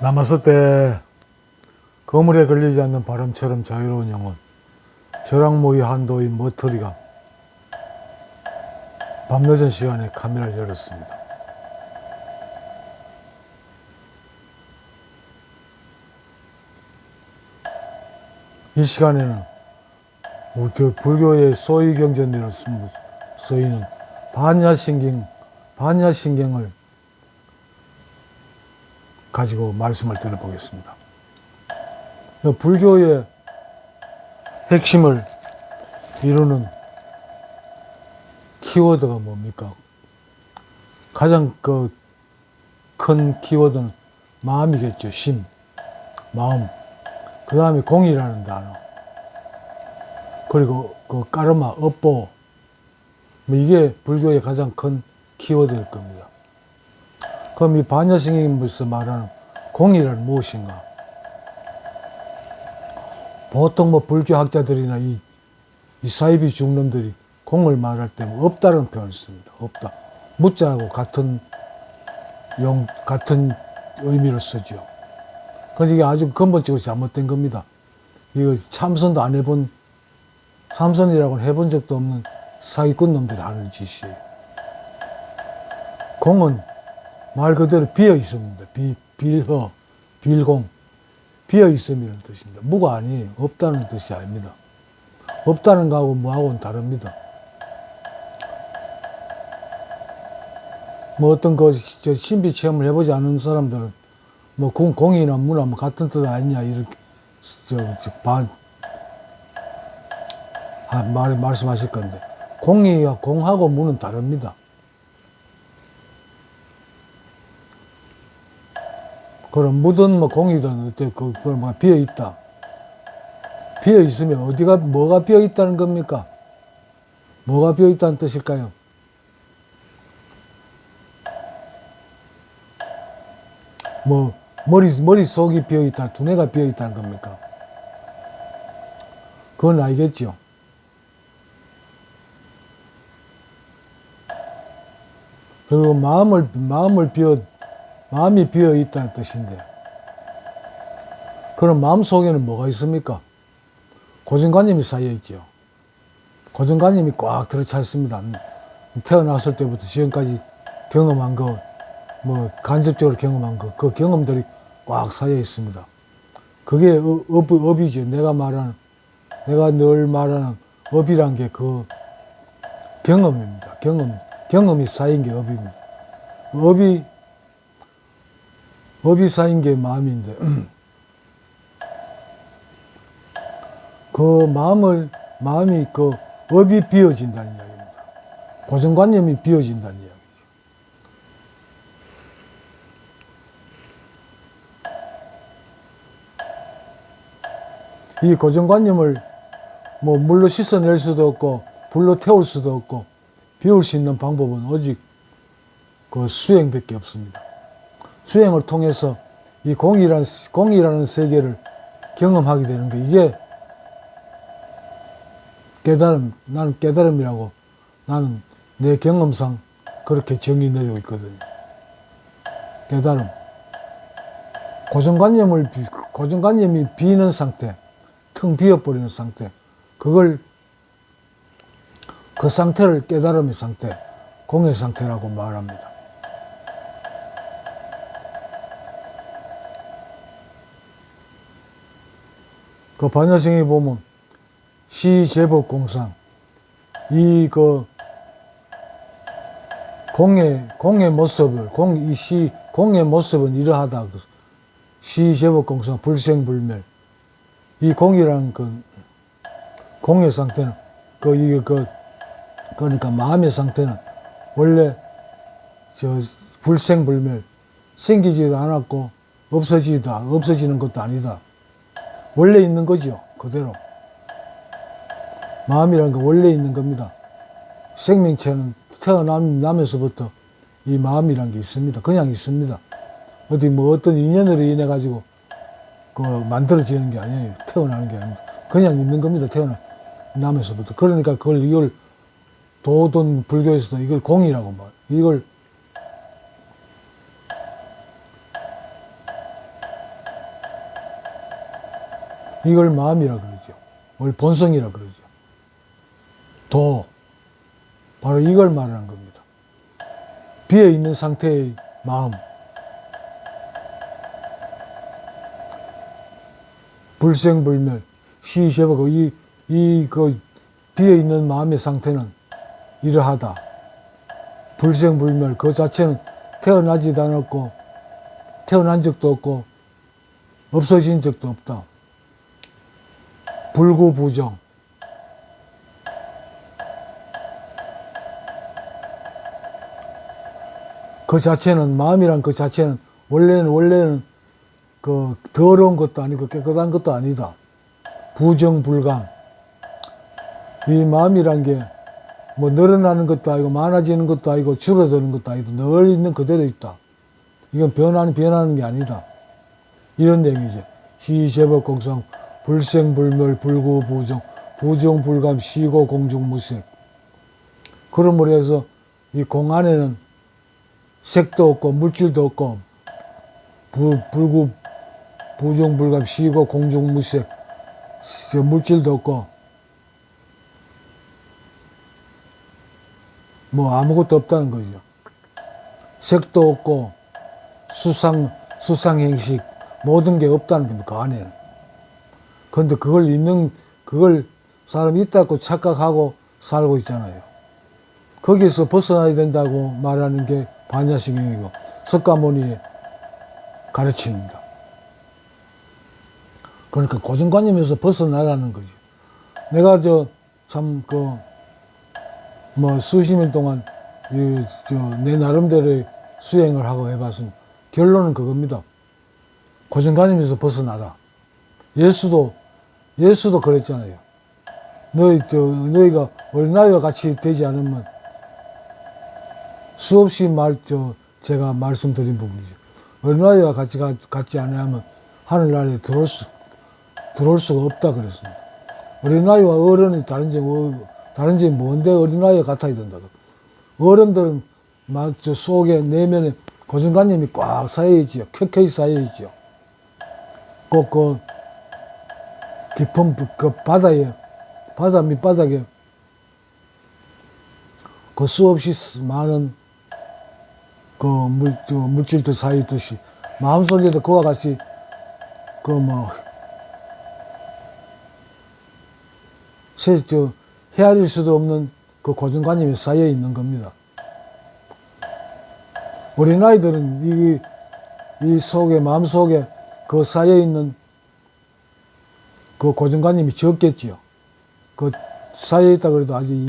남았을 때 거물에 걸리지 않는 바람처럼 자유로운 영혼 저랑모의 한도인 머터리가 밤늦은 시간에 카메라를 열었습니다. 이 시간에는 불교의 소위 경전으로 쓰이는 반야신경, 반야신경을 가지고 말씀을 들어보겠습니다. 이 불교의 핵심을 이루는 키워드가 뭡니까? 가장 그 큰 키워드는 마음이겠죠. 심, 마음. 그 다음에 공이라는 단어. 그리고 그 까르마, 업보. 뭐 이게 불교의 가장 큰 키워드일 겁니다. 그럼 이 반야승님으로서 말하는 공이란 무엇인가? 보통 뭐 불교 학자들이나 이, 이 사이비 중놈들이 공을 말할 때 뭐 없다는 표현을 씁니다. 없다. 묻자하고 같은 용, 같은 의미를 쓰죠. 근데 이게 아주 근본적으로 잘못된 겁니다. 이거 참선도 안 해본, 참선이라고는 해본 적도 없는 사기꾼 놈들이 하는 짓이에요. 공은 말 그대로 비어 있습니다. 비, 빌허, 빌공. 비어 있음이라는 뜻입니다. 무가 아니에요. 없다는 뜻이 아닙니다. 없다는 거하고 무하고는 다릅니다. 뭐 어떤 그, 저 신비 체험을 해보지 않은 사람들은 뭐 공, 공이나 무나 뭐 같은 뜻 아니냐, 이렇게, 저, 저, 반, 아, 말, 말씀하실 건데. 공이와 공하고 무는 다릅니다. 그럼 무든 뭐 공이든 어때 그, 비어 있다. 비어 있으면 어디가, 뭐가 비어 있다는 겁니까? 뭐가 비어 있다는 뜻일까요? 뭐 머리 머릿속이 비어 있다, 두뇌가 비어 있다는 겁니까? 그건 알겠죠. 그리고 마음을 마음을 비어 마음이 비어 있다는 뜻인데 그럼 마음 속에는 뭐가 있습니까? 고정관념이 쌓여 있죠. 고정관념이 꽉 들어차 있습니다. 태어났을 때부터 지금까지 경험한 거, 뭐 간접적으로 경험한 거, 그 경험들이 꽉 쌓여 있습니다. 그게 업, 업, 업이죠. 내가 말하는, 내가 늘 말하는 업이란 게 그 경험입니다. 경험, 경험이 쌓인 게 업입니다. 업이, 업이 쌓인 게 마음인데, 그 마음을, 마음이 그 업이 비어진다는 이야기입니다. 고정관념이 비어진다는 이야기죠. 이 고정관념을 뭐 물로 씻어낼 수도 없고 불로 태울 수도 없고 비울 수 있는 방법은 오직 그 수행밖에 없습니다. 수행을 통해서 이 공이라는, 공이라는 세계를 경험하게 되는 게 이게 깨달음, 나는 깨달음이라고 나는 내 경험상 그렇게 정의 내리고 있거든요. 깨달음. 고정관념을, 비- 고정관념이 비는 상태, 텅 비어버리는 상태, 그걸, 그 상태를 깨달음의 상태, 공의 상태라고 말합니다. 그 반야성에 보면 시제법공상 이 그 공의 공의 모습을 공 이 시 공의 모습은 이러하다. 그 시제법공상 불생불멸. 이 공이라는 그 공의 상태는 그 이게 그 그러니까 마음의 상태는 원래 저 불생불멸 생기지도 않았고 없어지지도 않- 없어지는 것도 아니다 원래 있는 거죠 그대로 마음이라는 건 원래 있는 겁니다. 생명체는 태어나면서부터 이 마음이라는 게 있습니다. 그냥 있습니다. 어디 뭐 어떤 인연으로 인해 가지고 그 만들어지는 게 아니에요. 태어나는 게 아닙니다. 그냥 있는 겁니다. 태어나면서부터. 그러니까 그걸 이걸 도돈 불교에서도 이걸 공이라고 말. 이걸 이걸 마음이라 그러죠. 뭘 본성이라 그러죠. 도. 바로 이걸 말하는 겁니다. 비어 있는 상태의 마음. 불생불멸, 시시해보고 이, 이, 그, 비어 있는 마음의 상태는 이러하다. 불생불멸, 그 자체는 태어나지도 않았고, 태어난 적도 없고, 없어진 적도 없다. 불구부정. 그 자체는, 마음이란 그 자체는, 원래는, 원래는 그 더러운 것도 아니고 깨끗한 것도 아니다. 부정불감. 이 마음이란 게 뭐 늘어나는 것도 아니고 많아지는 것도 아니고 줄어드는 것도 아니고 늘 있는 그대로 있다. 이건 변하는 변하는 게 아니다. 이런 내용이죠. 시제법 공상 불생불멸 불구부정 부정불감 시고 공중무색. 그러므로 해서 이 공 안에는 색도 없고 물질도 없고 불, 불구 부정불감 시고 공중무색 저 물질도 없고 뭐 아무것도 없다는 거죠. 색도 없고 수상 수상행식 모든 게 없다는 겁니다. 그 안에는. 그런데 그걸 있는 그걸 사람이 있다고 착각하고 살고 있잖아요. 거기에서 벗어나야 된다고 말하는 게 반야신경이고 석가모니의 가르침입니다. 그러니까 고정관념에서 벗어나라는 거죠. 내가 저 참 그 뭐 수십 년 동안 이저내 나름대로의 수행을 하고 해봤습니다. 결론은 그겁니다. 고정관념에서 벗어나라. 예수도 예수도 그랬잖아요. 너희 저 너희가 어린아이와 같이 되지 않으면 수없이 말 저 제가 말씀드린 부분이죠. 어린아이와 같이 가, 같지 않으면 하늘나라에 들어올 수 들어올 수가 없다 그랬습니다. 어린아이와 어른이 다른 점 어, 다른 점이 뭔데 어린아이와 같아야 된다. 어른들은 막저 속에 내면에 고정관념이 꽉 쌓여 있지요. 켜켜이 쌓여 있지요. 꼭그 깊은 부- 그 바다에 바다 밑바닥에 그 수없이 스- 많은 그 물, 저 물질들 사이 있듯이 마음속에도 그와 같이 그 뭐, 세, 저, 헤아릴 수도 없는 그 고정관념이 쌓여 있는 겁니다. 어린아이들은 이, 이 속에, 마음속에 그 쌓여 있는 그 고정관념이 적겠지요. 그 쌓여 있다 그래도 아주 이,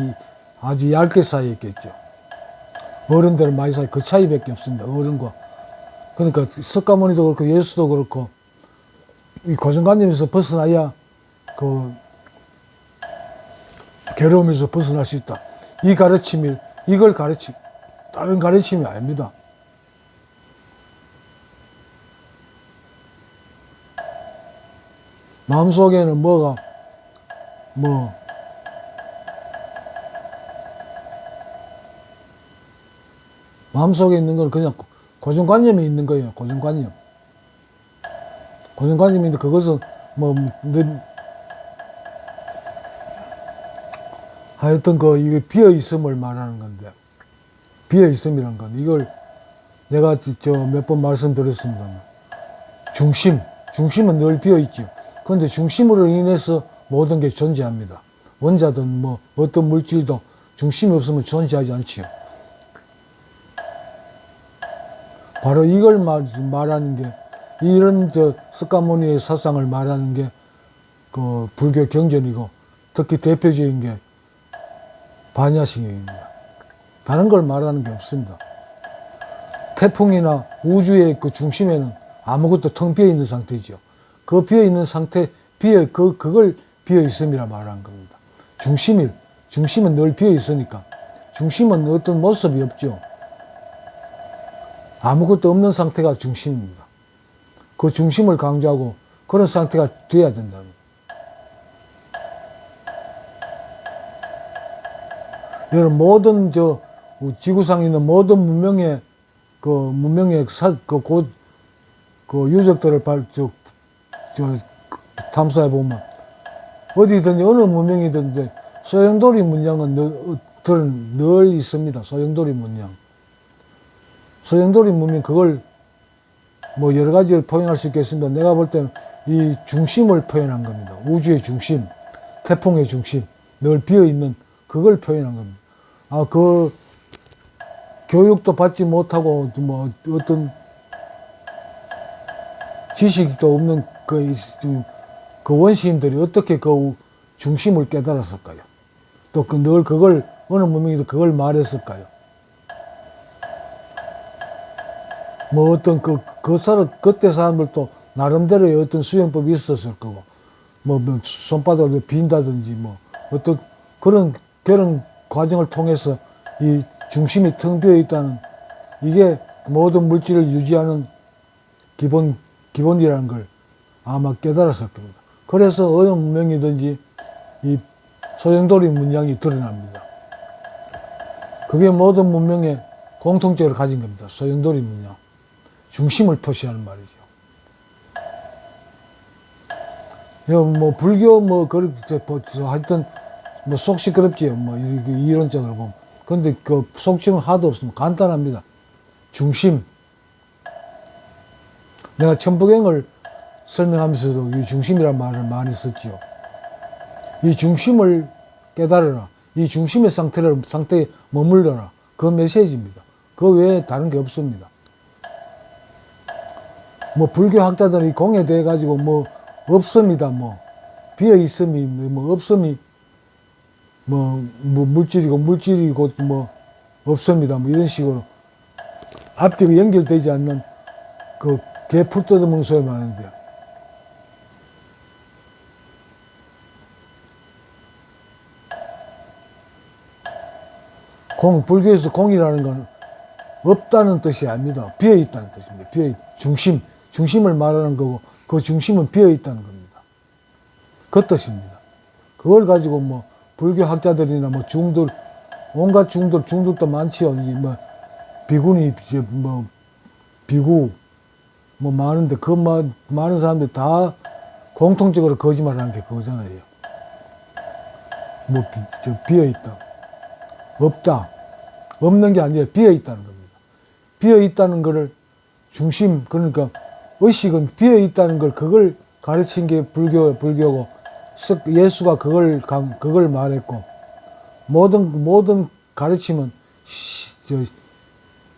아주 얇게 쌓여 있겠죠. 어른들은 많이 쌓여 그 차이밖에 없습니다. 어른과. 그러니까 석가모니도 그렇고 예수도 그렇고 이 고정관념에서 벗어나야 그 괴로움에서 벗어날 수 있다. 이 가르침이 이걸 가르치 다른 가르침이 아닙니다. 마음속에는 뭐가 뭐 마음속에 있는 건 그냥 고정관념이 있는 거예요. 고정관념. 고정관념인데 그것은 뭐 늘- 하여튼 그 이게 비어 있음을 말하는 건데 비어 있음이란 건 이걸 내가 저 몇 번 말씀드렸습니다만 중심 중심은 늘 비어 있죠. 그런데 중심으로 인해서 모든 게 존재합니다. 원자든 뭐 어떤 물질도 중심이 없으면 존재하지 않지요. 바로 이걸 말, 말하는 게 이런 저 스카모니의 사상을 말하는 게 그 불교 경전이고 특히 대표적인 게 반야신경입니다. 다른 걸 말하는 게 없습니다. 태풍이나 우주의 그 중심에는 아무것도 텅 비어 있는 상태죠. 그 비어 있는 상태, 비어 그 그걸 비어 있음이라 말하는 겁니다. 중심이 중심은 늘 비어 있으니까 중심은 어떤 모습이 없죠. 아무것도 없는 상태가 중심입니다. 그 중심을 강조하고 그런 상태가 돼야 된다는. 여러분 모든 저 지구상에 있는 모든 문명의 그 문명의 사, 그, 고, 그 유적들을 발, 저, 저, 탐사해 보면 어디든지 어느 문명이든지 소용돌이 문양은 늘, 들은 늘 있습니다. 소용돌이 문양. 소용돌이 문명 그걸 뭐 여러 가지를 표현할 수 있겠습니다. 내가 볼 때는 이 중심을 표현한 겁니다. 우주의 중심, 태풍의 중심, 늘 비어 있는 그걸 표현한 겁니다. 아, 그 교육도 받지 못하고 뭐 어떤 지식도 없는 그, 그 원시인들이 어떻게 그 중심을 깨달았을까요? 또 그 늘 그걸 어느 문명이도 그걸 말했을까요? 뭐 어떤 그, 그 사람, 그때 사람들도 나름대로의 어떤 수행법이 있었을 거고, 뭐, 뭐 손바닥을 빈다든지 뭐, 어떤 그런, 그런 과정을 통해서 이 중심이 텅 비어 있다는 이게 모든 물질을 유지하는 기본, 기본이라는 걸 아마 깨달았을 겁니다. 그래서 어느 문명이든지 이 소용돌이 문양이 드러납니다. 그게 모든 문명의 공통적으로 가진 겁니다. 소용돌이 문양. 중심을 표시하는 말이죠. 여, 뭐, 불교, 뭐, 그렇게, 뭐, 저, 하여튼, 뭐, 속 시끄럽지요. 뭐, 이- 이- 이론적으로 보면. 근데 그 속증은 하도 없습니다. 간단합니다. 중심. 내가 천부경을 설명하면서도 이 중심이라는 말을 많이 썼지요. 이 중심을 깨달으라. 이 중심의 상태를, 상태에 머물러라. 그 메시지입니다. 그 외에 다른 게 없습니다. 뭐 불교 학자들이 공예돼 가지고 뭐 없음이다 뭐 비어 있음이 뭐 없음이 뭐, 뭐 물질이고 물질이고 뭐 없습니다 뭐 이런 식으로 앞뒤가 연결되지 않는 그 개풀 뜯어먹는 소리 많은데요. 공, 불교에서 공이라는 건 없다는 뜻이 아닙니다. 비어 있다는 뜻입니다. 비어 있, 중심, 중심을 말하는 거고 그 중심은 비어 있다는 겁니다. 그 뜻입니다. 그걸 가지고 뭐 불교 학자들이나 뭐 중들 온갖 중들 중들도 많지요. 비구니 이제 뭐 비구 뭐 많은데 그 마, 많은 사람들 다 공통적으로 거짓말하는 게 그거잖아요. 뭐 비, 저 비어 있다. 없다. 없는 게 아니라 비어 있다는 겁니다. 비어 있다는 거를 중심 그러니까 의식은 비어 있다는 걸 그걸 가르친 게 불교 불교고 쓱 예수가 그걸 강- 그걸 말했고 모든 모든 가르침은 시- 저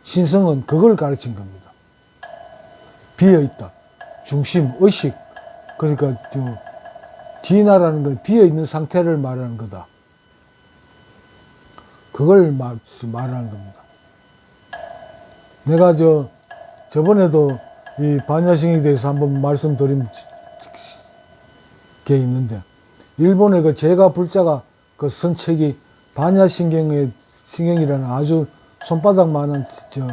신성은 그걸 가르친 겁니다. 비어 있다. 중심 의식 그러니까 저 진화라는 건 비어 있는 상태를 말하는 거다. 그걸 말, 말하는 겁니다. 내가 저, 저번에도 이 반야신경에 대해서 한번 말씀드린 게 있는데, 일본의 그 제가 불자가 그쓴 책이 반야신경의 신경이라는 아주 손바닥만한 저,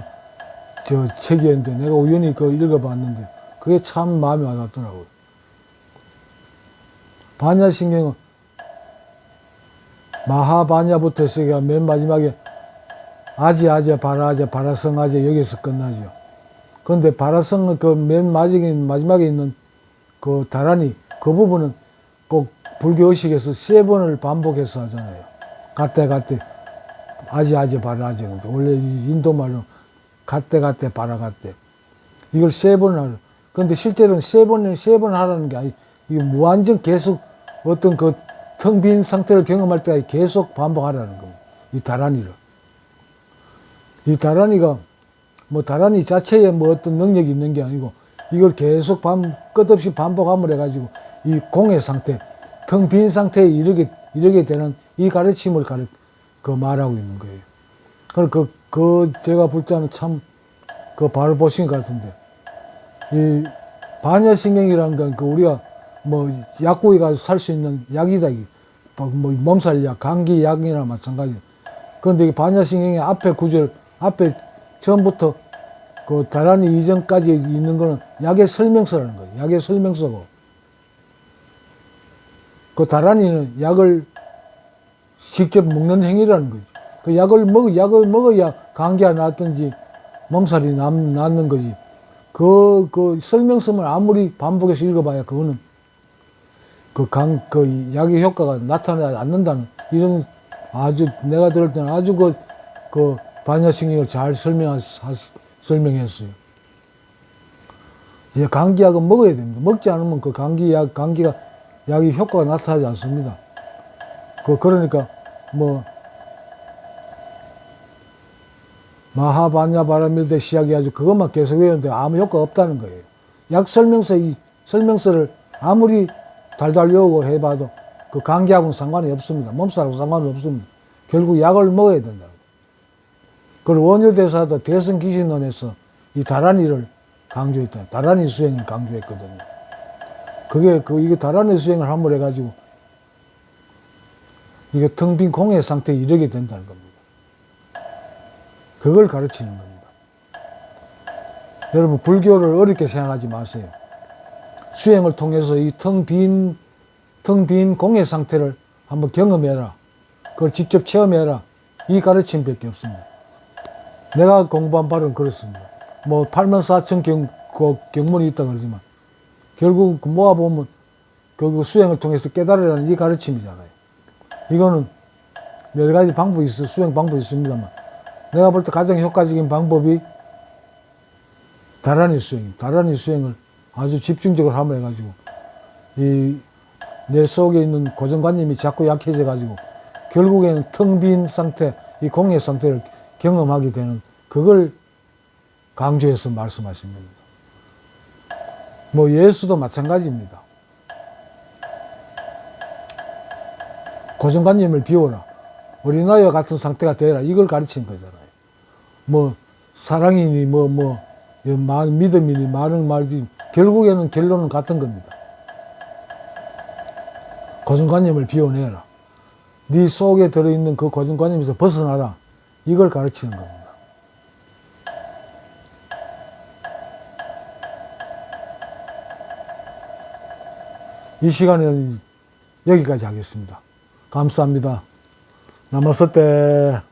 저 책이었는데, 내가 우연히 그 읽어봤는데, 그게 참 마음에 와닿더라고요. 반야신경은 마하바냐부터 해서 맨 마지막에 아지 아재 바라아재 바라성 아재 여기서 끝나죠. 그런데 바라성 그맨 마지막에 마지막에 있는 그 다란이 그 부분은 꼭 불교 의식에서 세 번을 반복해서 하잖아요. 갓대 갓대 아지 아재 바라아재 근데 원래 이 인도 말로 갓대 갓대 바라 갓대 이걸 세 번을 하려. 근데 실제로는 세 번, 세번 하라는 게 아니, 이게 무한정 계속 어떤 그 텅 빈 상태를 경험할 때까지 계속 반복하라는 겁니다. 이 다란이를. 이 다란이가 뭐 다란이 자체에 뭐 어떤 능력이 있는 게 아니고 이걸 계속 반, 끝없이 반복함을 해가지고 이 공의 상태, 텅 빈 상태에 이르게, 이르게 되는 이 가르침을 가르, 그 말하고 있는 거예요. 그래서 그, 그 제가 볼 때는 참 그 바로 보신 것 같은데 이 반야신경이라는 건 그 우리가 뭐 약국에 가서 살 수 있는 약이다. 이게. 뭐 몸살약, 감기약이나 마찬가지. 그런데 이 반야신경의 앞에 구절, 앞에 처음부터 그 다란이 이전까지 있는 거는 약의 설명서라는 거예요. 약의 설명서고. 그 다란이는 약을 직접 먹는 행위라는 거죠. 그 약을 먹, 약을 먹어야 감기가 낫든지 몸살이 남, 낫는 거지. 그, 그 설명서만 아무리 반복해서 읽어봐야 그거는 그 강, 그 약의 효과가 나타나지 않는다는 이런 아주 내가 들을 때는 아주 그, 그 반야신경을 잘 설명하, 하- 설명했어요. 예, 감기약은 먹어야 됩니다. 먹지 않으면 그 감기약, 감기가, 약의 효과가 나타나지 않습니다. 그, 그러니까, 뭐, 마하바냐 바라밀대 시약이 아주 그것만 계속 외우는데 아무 효과 없다는 거예요. 약 설명서, 이 설명서를 아무리 달달 외우고 해봐도 그 감기하고는 상관이 없습니다. 몸살하고 상관이 없습니다. 결국 약을 먹어야 거예요. 그리고 원효대사도 대선 기신론에서 이 다란이를 강조했다. 다란이 수행을 강조했거든요. 그게 그 이게 다란이 수행을 함으로 해가지고 이게 텅빈 공의 상태에 이르게 된다는 겁니다. 그걸 가르치는 겁니다. 여러분 불교를 어렵게 생각하지 마세요. 수행을 통해서 이 텅 빈 텅 빈 공의 상태를 한번 경험해라. 그걸 직접 체험해라. 이 가르침밖에 없습니다. 내가 공부한 바는 그렇습니다. 뭐 8만 4천 경, 그 경문이 있다 그러지만 결국 그 모아보면 결국 수행을 통해서 깨달으라는 이 가르침이잖아요. 이거는 여러 가지 방법이 있어 수행 방법이 있습니다만 내가 볼 때 가장 효과적인 방법이 다란이 수행, 다란이 수행을 아주 집중적으로 함을 해가지고 이 내 속에 있는 고정관념이 자꾸 약해져 가지고 결국에는 텅 빈 상태, 이 공의 상태를 경험하게 되는 그걸 강조해서 말씀하신 겁니다. 뭐 예수도 마찬가지입니다. 고정관념을 비워라. 어린아이와 같은 상태가 되라. 이걸 가르치는 거잖아요. 뭐 사랑이니 뭐 뭐 믿음이니 많은 말지 결국에는 결론은 같은 겁니다. 고정관념을 비워내라. 네 속에 들어있는 그 고정관념에서 벗어나라. 이걸 가르치는 겁니다. 이 시간에는 여기까지 하겠습니다. 감사합니다. 남았을 때